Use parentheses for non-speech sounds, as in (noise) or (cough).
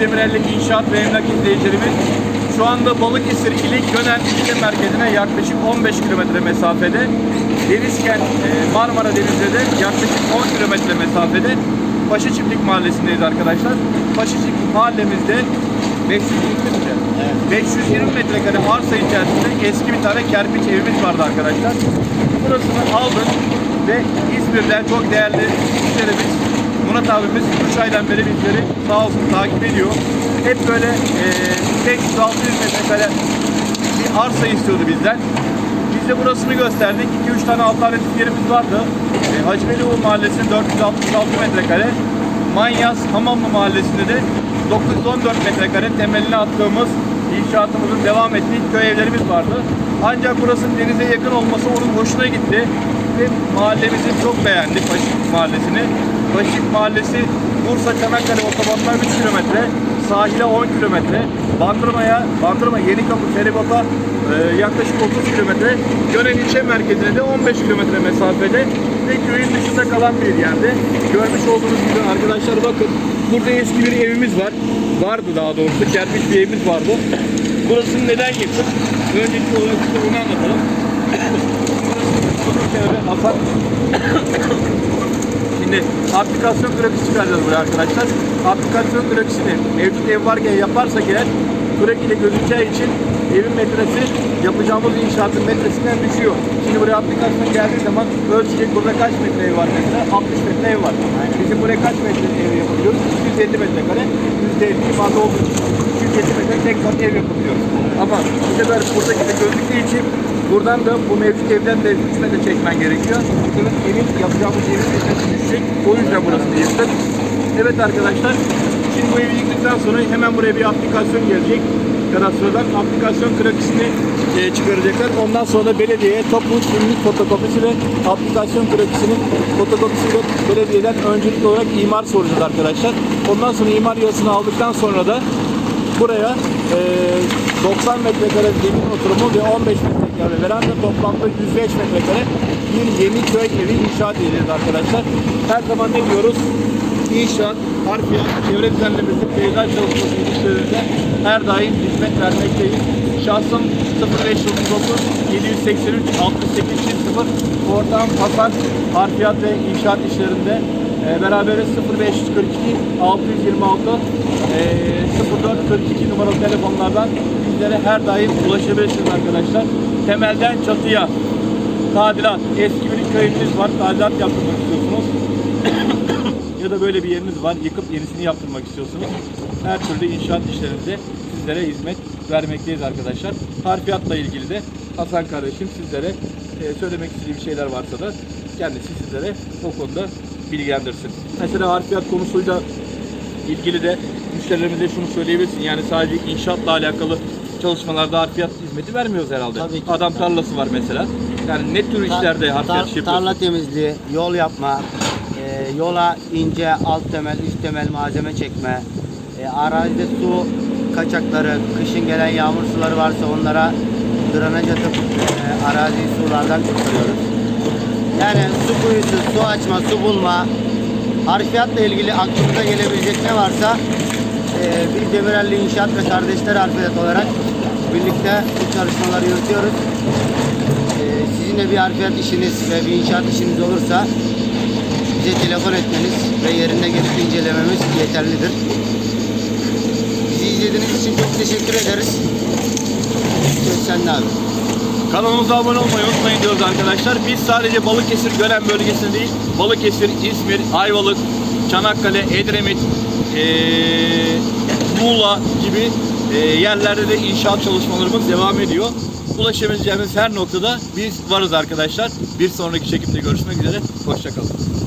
Demirel'li inşaat ve emlak izleyicilerimiz şu anda Balıkesir İlik Gönen ilçe merkezine yaklaşık 15 kilometre mesafede Denizkent e, Marmara Denizi'ne de yaklaşık 10 kilometre mesafede Paşa Çiftlik Mahallesi'ndeyiz arkadaşlar. Paşa Çiftlik mahallemizde 520 metre. 520 metrekare arsa içerisinde eski bir tane kerpiç evimiz vardı arkadaşlar. Burasını aldık ve İzmir'den çok değerli müşterimiz Murat abimiz 3 aydan beri bizleri sağ olsun takip ediyor. Hep böyle e, 500-600 metrekare bir arsa istiyordu bizden. Biz de burasını gösterdik. 2-3 tane alternatif yerimiz vardı. E, Hacı Velioğlu Mahallesi'nin 466 metrekare. Manyas Hamamlı Mahallesi'nde de 914 metrekare temelini attığımız inşaatımızın devam ettiği köy evlerimiz vardı. Ancak burasının denize yakın olması onun hoşuna gitti. Ve mahallemizi çok beğendi Paşik Mahallesi'ni. Paşik Mahallesi Bursa Çanakkale otobanına 3 kilometre, sahile 10 kilometre, Bandırma'ya, Bandırma Yenikapı feribota e, yaklaşık 30 kilometre, Gönen ilçe merkezine de 15 kilometre mesafede ve köyün dışında kalan bir yerde. Görmüş olduğunuz gibi arkadaşlar bakın burada eski bir evimiz var. Vardı daha doğrusu kerpiç bir evimiz vardı. Burasını neden yıktık? Öncelikli olarak onu anlatalım. Burası hasar. Şimdi aplikasyon grafisi çıkaracağız buraya arkadaşlar. Aplikasyon grafisini mevcut ev varken yaparsak eğer kürek ile gözükeceği için evin metresi yapacağımız inşaatın metresinden düşüyor. Şimdi buraya aplikasyon geldiği zaman ölçecek burada kaç metre ev var mesela? 60 metre ev var. Bizim buraya kaç metre ev yapabiliyoruz? 250 metrekare. %50 fazla olduğu için 250 metre tek kat ev yapabiliyoruz. Ama bu sefer buradaki de gözüktüğü için buradan da bu mevcut evden de 3 metre çekmen gerekiyor. Bunun evin yapacağımız evin metresi düşecek. O yüzden burasını yıktık. Evet arkadaşlar. Şimdi bu evi yıktıktan sonra hemen buraya bir aplikasyon gelecek. Kadastradan aplikasyon krakisini e, çıkaracaklar. Ondan sonra da belediyeye toplu kimlik fotokopisi ve aplikasyon krakisinin fotokopisiyle belediyeden öncelikli olarak imar soracağız arkadaşlar. Ondan sonra imar yazısını aldıktan sonra da buraya e, 90 metrekare zemin oturumu ve 15 metrekare veranda toplamda 105 metrekare bir yeni köy evi inşaat edeceğiz arkadaşlar. Her zaman ne diyoruz? İnşaat, harfiyat, çevre düzenlemesi, peyzaj çalışması ilişkilerinde her daim hizmet vermekteyiz. Şahsım 0539 783 68 0 Ortağım Hasan harfiyat ve inşaat işlerinde e, beraberiz 0542 626 e, 0442 numaralı telefonlardan bizlere her daim ulaşabilirsiniz arkadaşlar. Temelden çatıya tadilat, eski bir köyümüz var, tadilat yaptırmak istiyorsunuz. (coughs) ya da böyle bir yeriniz var, yıkıp yenisini yaptırmak istiyorsunuz. Her türlü inşaat işlerinde sizlere hizmet vermekteyiz arkadaşlar. Harfiyatla ilgili de Hasan kardeşim sizlere e, söylemek istediği bir şeyler varsa da kendisi sizlere o konuda bilgilendirsin. Mesela harfiyat konusuyla ilgili de müşterilerimize şunu söyleyebilirsin. Yani sadece inşaatla alakalı çalışmalarda harfiyat hizmeti vermiyoruz herhalde. Tabii ki. Adam tarlası var mesela. Yani ne tür işlerde Ta- harfiyat tar-? Tarla temizliği, yol yapma, e, yola ince alt temel, üst temel malzeme çekme, e, arazide su kaçakları, kışın gelen yağmur suları varsa onlara drenaj atıp e, araziyi sulardan kurtarıyoruz. Yani su kuyusu, su açma, su bulma, harfiyatla ilgili aklınıza gelebilecek ne varsa e, biz Demirelli İnşaat ve Kardeşler Harfiyat olarak birlikte bu çalışmaları yürütüyoruz. Ee, sizin de bir harfiyat işiniz ve bir inşaat işiniz olursa bize telefon etmeniz ve yerinde gelip incelememiz yeterlidir. Bizi izlediğiniz için çok teşekkür ederiz. Söz abi. Kanalımıza abone olmayı unutmayın diyoruz arkadaşlar. Biz sadece Balıkesir Gören bölgesinde değil, Balıkesir, İzmir, Ayvalık, Çanakkale, Edremit, eee, Muğla gibi eee, yerlerde de inşaat çalışmalarımız devam ediyor. Ulaşabileceğimiz her noktada biz varız arkadaşlar. Bir sonraki çekimde görüşmek üzere. Hoşçakalın.